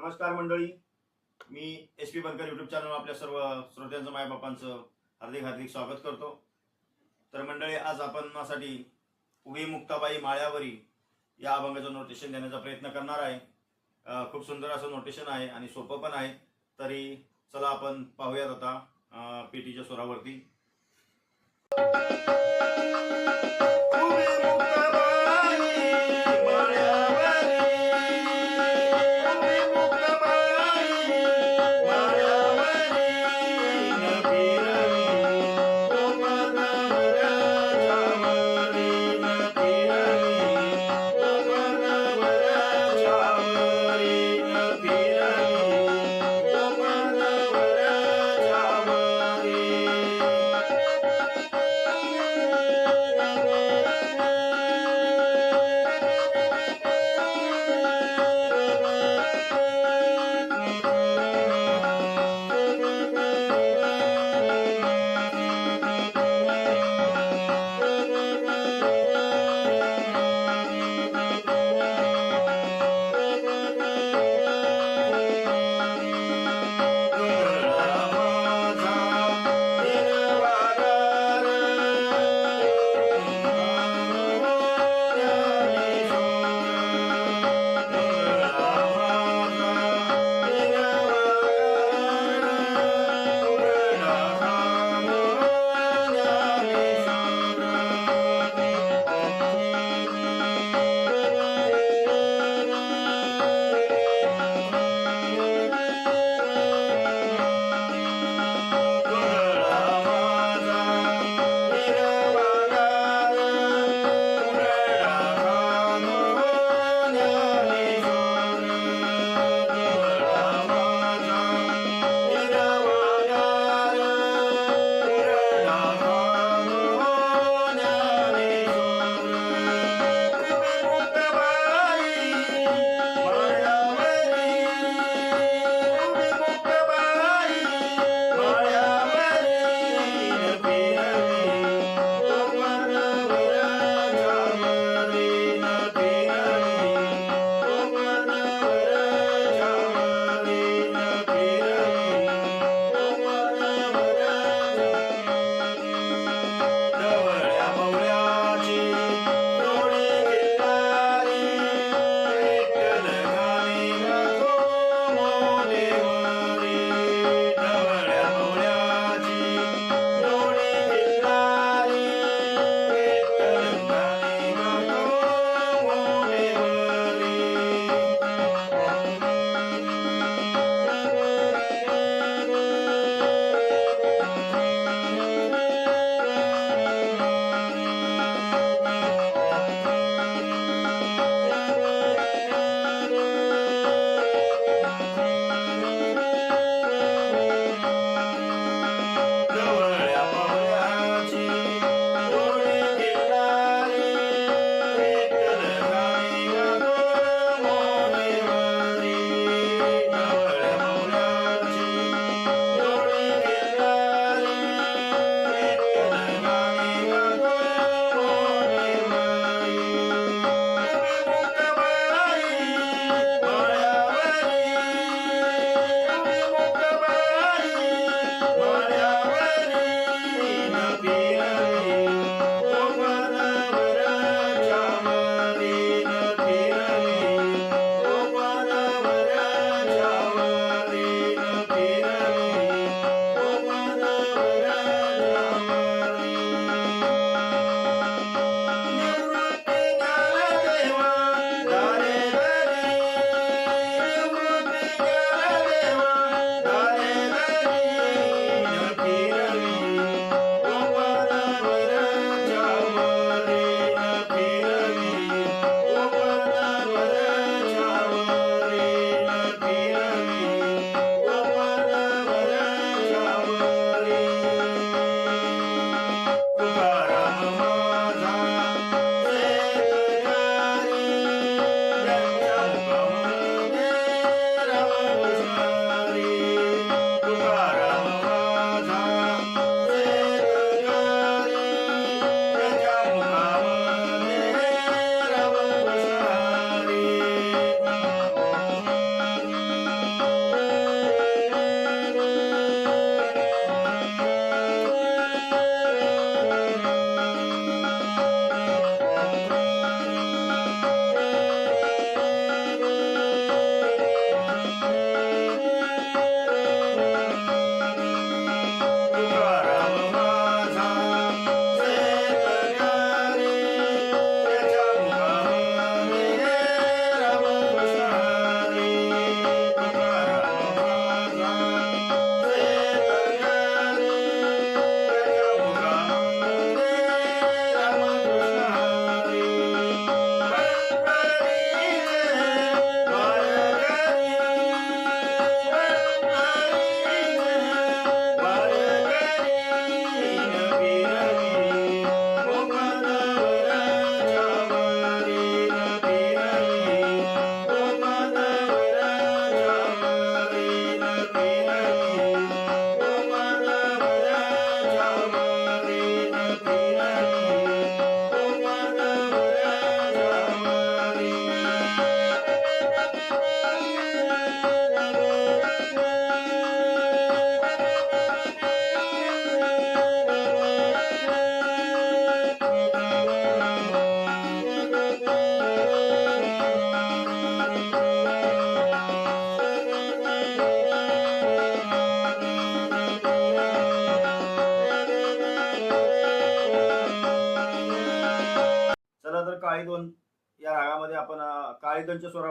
नमस्कार मंडळी. मी S P Bankar YouTube channel आपल्या सर्व श्रोत्यांचं मायबापांचं हार्दिक हार्दिक स्वागत करतो. तर मंडळी आज आपणासाठी उभी मुक्ताबाई माळ्यावरी या अभंगाचं नोटेशन देण्याचा प्रयत्न करणार आहे. खूप सुंदर असं नोटेशन आहे आणि सोपं पण आहे. तरी चला आपण पाहूयात आता पेटीच्या स्वरावरती.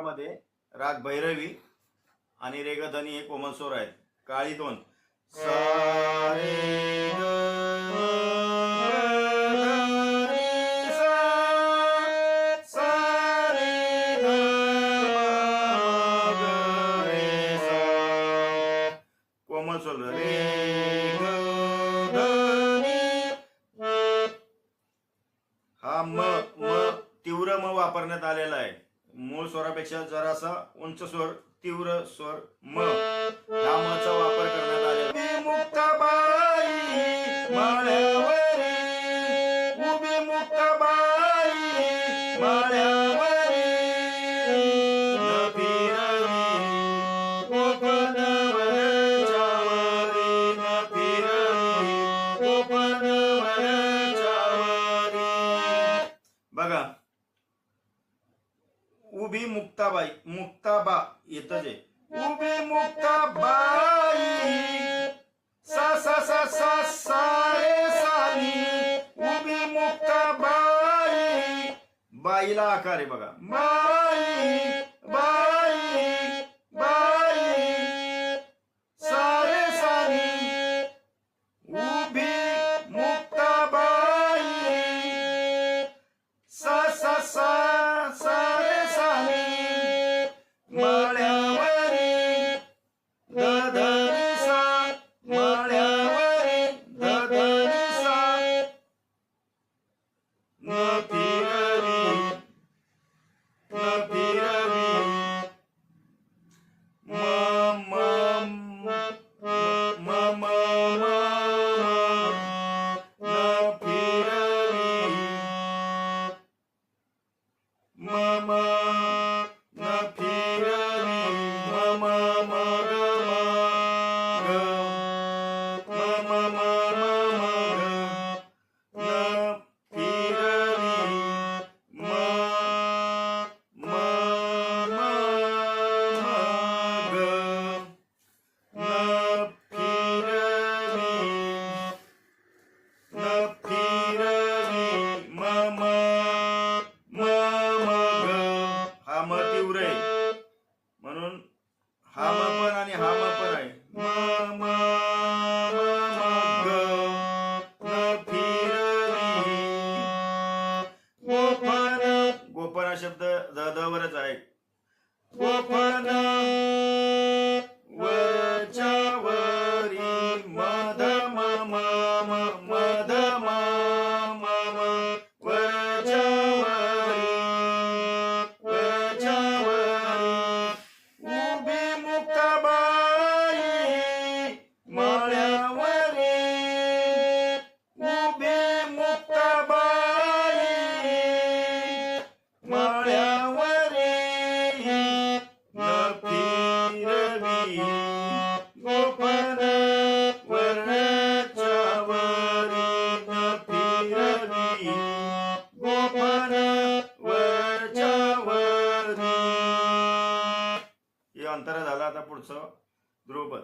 मध्ये राग भैरवी आणि रेगधनी एक कोमन स्वर आहेत. काळी दोन सारे पेक्षा जरासा उंच स्वर तीव्र स्वर म. ह्या मचा वापर करण्यात आला मुक्ता येतच उभी मुक्त बाई. सा सा सा सा सारे रे सानी उभी मुक्त बाई. बाईला आकार आहे बघा. बाई बाई. मंत्र झाला आता पुढचं. द्रुपद.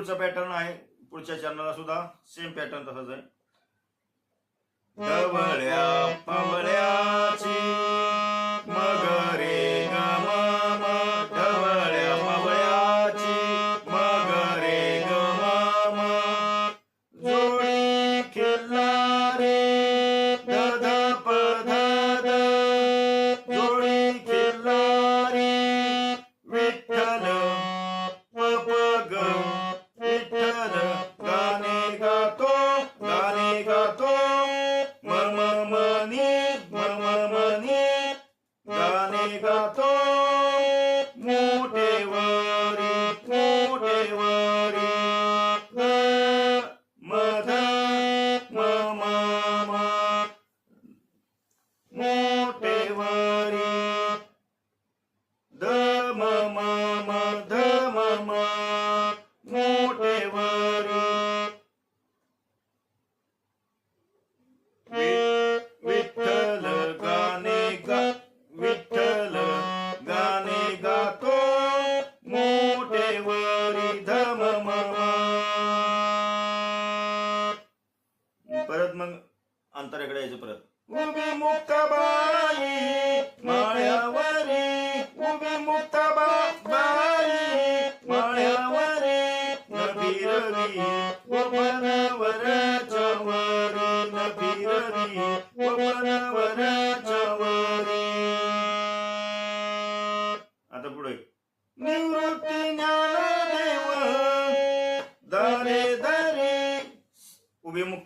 पुढचा पॅटर्न आहे. पुढच्या चॅनलला सुद्धा सेम पॅटर्न तसाच आहे. पवळ्याची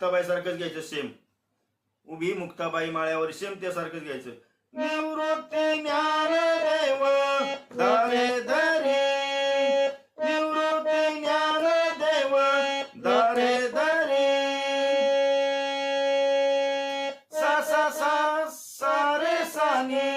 मुक्ताबाई सारखंच घ्यायचं सेम उभी मुक्ताबाई माळ्यावर सेम त्या सारखंच घ्यायचं. निवृत्ती ज्ञान देव दावे धरे. निवृत्ती ज्ञान देव दारे धरे. सा सा सा सारे साने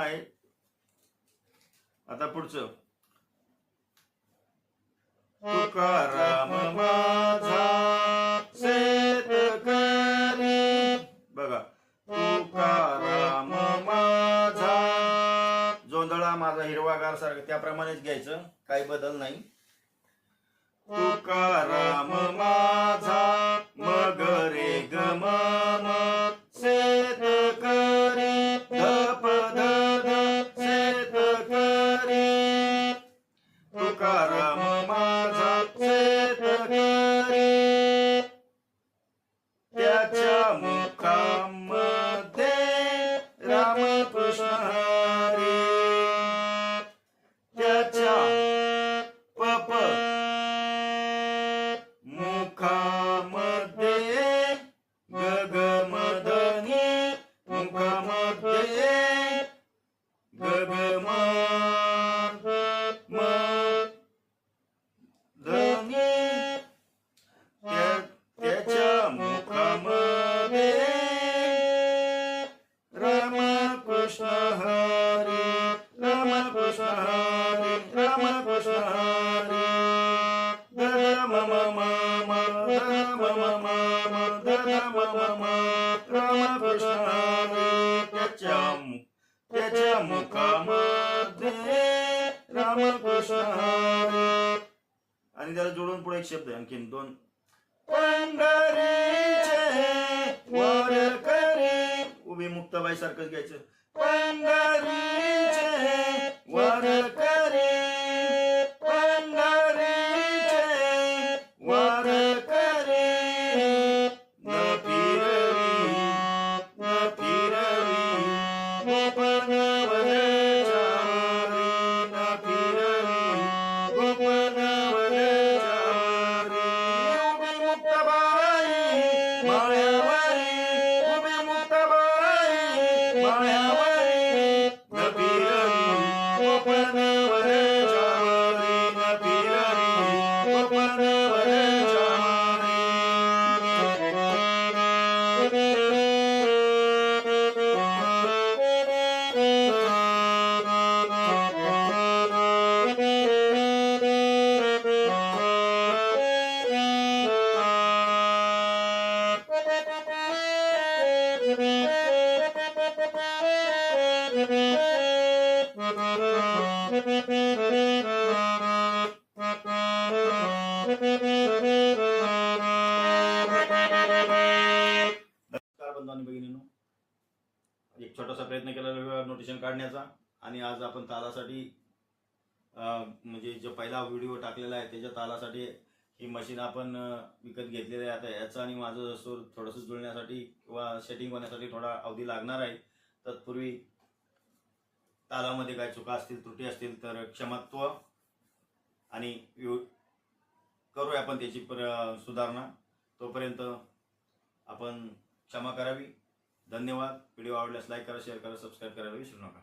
आहे. आता पुढचं. तुकाराम माझा शेतकरी बघा. तुकाराम माझा. जोंधळा माझा हिरवागार सारखं. त्याप्रमाणेच घ्यायचं. काही बदल नाही. तुकाराम माझा एक शब्द आणखीन दोन पंढरीचे वारकरी उभी मुक्ताबाई सारखंच घ्यायचं एक छोटासा प्रयत्न कलर नोटेशन काढण्याचा. आणि आज आपण तालासाठी म्हणजे जो पहिला व्हिडिओ टाकलेला आहे त्याच्या तालासाठी ही मशीन आपण विकत घेतलेली आहे. आता याचं आणि माझं सूर थोडंसं जुळण्यासाठी किंवा सेटिंग होण्यासाठी थोडा अवधी लागणार आहे. तत्पूर्वी तालामध्ये काय चुका असतील त्रुटी असतील तर क्षमत्व आणि व्यव- करूया आपण त्याची पर सुधारणा. तोपर्यंत आपण क्षमा करावी. धन्यवाद. व्हिडिओ आवडल्यास लाईक करा शेअर करा सबस्क्राईब करायला विसरू नका.